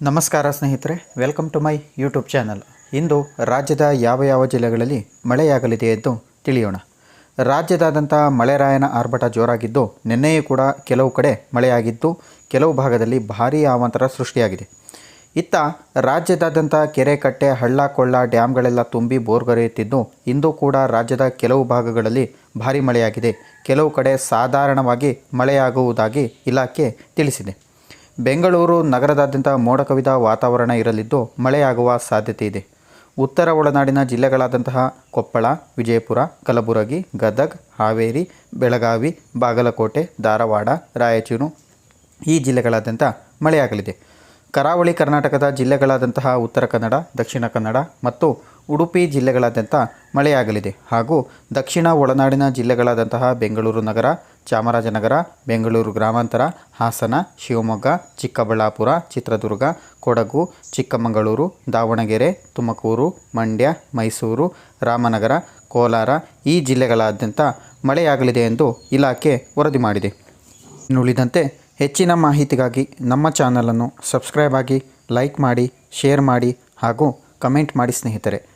ನಮಸ್ಕಾರ ಸ್ನೇಹಿತರೆ welcome to my YouTube channel ಇಂದು ರಾಜ್ಯದ ಯಾವ ಯಾವ ಜಿಲ್ಲೆಗಳಲ್ಲಿ ಮಳೆಯಾಗಲಿದೆ ಎಂದು ತಿಳಿಯೋಣ. ರಾಜ್ಯದಾದ್ಯಂತ ಮಳೆರಾಯನ ಆರ್ಭಟ ಜೋರಾಗಿದ್ದು, ನಿನ್ನೆಯೂ ಕೂಡ ಕೆಲವು ಕಡೆ ಮಳೆಯಾಗಿದ್ದು, ಕೆಲವು ಭಾಗದಲ್ಲಿ ಭಾರೀ ಅವಾಂತರ ಸೃಷ್ಟಿಯಾಗಿದೆ. ಇತ್ತ ರಾಜ್ಯದಾದ್ಯಂತ ಕೆರೆ ಕಟ್ಟೆ ಹಳ್ಳ ಕೊಳ್ಳ ಡ್ಯಾಮ್ಗಳೆಲ್ಲ ತುಂಬಿ ಬೋರ್ಗರೆಯುತ್ತಿದ್ದು, ಇಂದು ಕೂಡ ರಾಜ್ಯದ ಕೆಲವು ಭಾಗಗಳಲ್ಲಿ ಭಾರೀ ಮಳೆಯಾಗಿದೆ. ಕೆಲವು ಕಡೆ ಸಾಧಾರಣವಾಗಿ ಮಳೆಯಾಗುವುದಾಗಿ ಇಲಾಖೆ ತಿಳಿಸಿದೆ. ಬೆಂಗಳೂರು ನಗರದಾದ್ಯಂತ ಮೋಡ ಕವಿದ ವಾತಾವರಣ ಇರಲಿದ್ದು ಮಳೆಯಾಗುವ ಸಾಧ್ಯತೆ ಇದೆ ಉತ್ತರ ಒಳನಾಡಿನ ಜಿಲ್ಲೆಗಳಾದಂತಹ ಕೊಪ್ಪಳ, ವಿಜಯಪುರ, ಕಲಬುರಗಿ, ಗದಗ್, ಹಾವೇರಿ, ಬೆಳಗಾವಿ, ಬಾಗಲಕೋಟೆ, ಧಾರವಾಡ, ರಾಯಚೂರು ಈ ಜಿಲ್ಲೆಗಳಾದ್ಯಂತ ಮಳೆಯಾಗಲಿದೆ. ಕರಾವಳಿ ಕರ್ನಾಟಕದ ಜಿಲ್ಲೆಗಳಾದಂತಹ ಉತ್ತರ ಕನ್ನಡ, ದಕ್ಷಿಣ ಕನ್ನಡ ಮತ್ತು ಉಡುಪಿ ಜಿಲ್ಲೆಗಳಾದ್ಯಂತ ಮಳೆಯಾಗಲಿದೆ ಹಾಗೂ ದಕ್ಷಿಣ ಒಳನಾಡಿನ ಜಿಲ್ಲೆಗಳಾದಂತಹ ಬೆಂಗಳೂರು ನಗರ, ಚಾಮರಾಜನಗರ, ಬೆಂಗಳೂರು ಗ್ರಾಮಾಂತರ, ಹಾಸನ, ಶಿವಮೊಗ್ಗ, ಚಿಕ್ಕಬಳ್ಳಾಪುರ, ಚಿತ್ರದುರ್ಗ, ಕೊಡಗು, ಚಿಕ್ಕಮಗಳೂರು, ದಾವಣಗೆರೆ, ತುಮಕೂರು, ಮಂಡ್ಯ, ಮೈಸೂರು, ರಾಮನಗರ, ಕೋಲಾರ ಈ ಜಿಲ್ಲೆಗಳಾದ್ಯಂತ ಮಳೆಯಾಗಲಿದೆ ಎಂದು ಇಲಾಖೆ ವರದಿ ಮಾಡಿದೆ. ಇನ್ನುಳಿದಂತೆ ಹೆಚ್ಚಿನ ಮಾಹಿತಿಗಾಗಿ ನಮ್ಮ ಚಾನಲನ್ನು ಸಬ್ಸ್ಕ್ರೈಬ್ ಆಗಿ ಲೈಕ್ ಮಾಡಿ, ಶೇರ್ ಮಾಡಿ ಹಾಗೂ ಕಮೆಂಟ್ ಮಾಡಿ ಸ್ನೇಹಿತರೆ.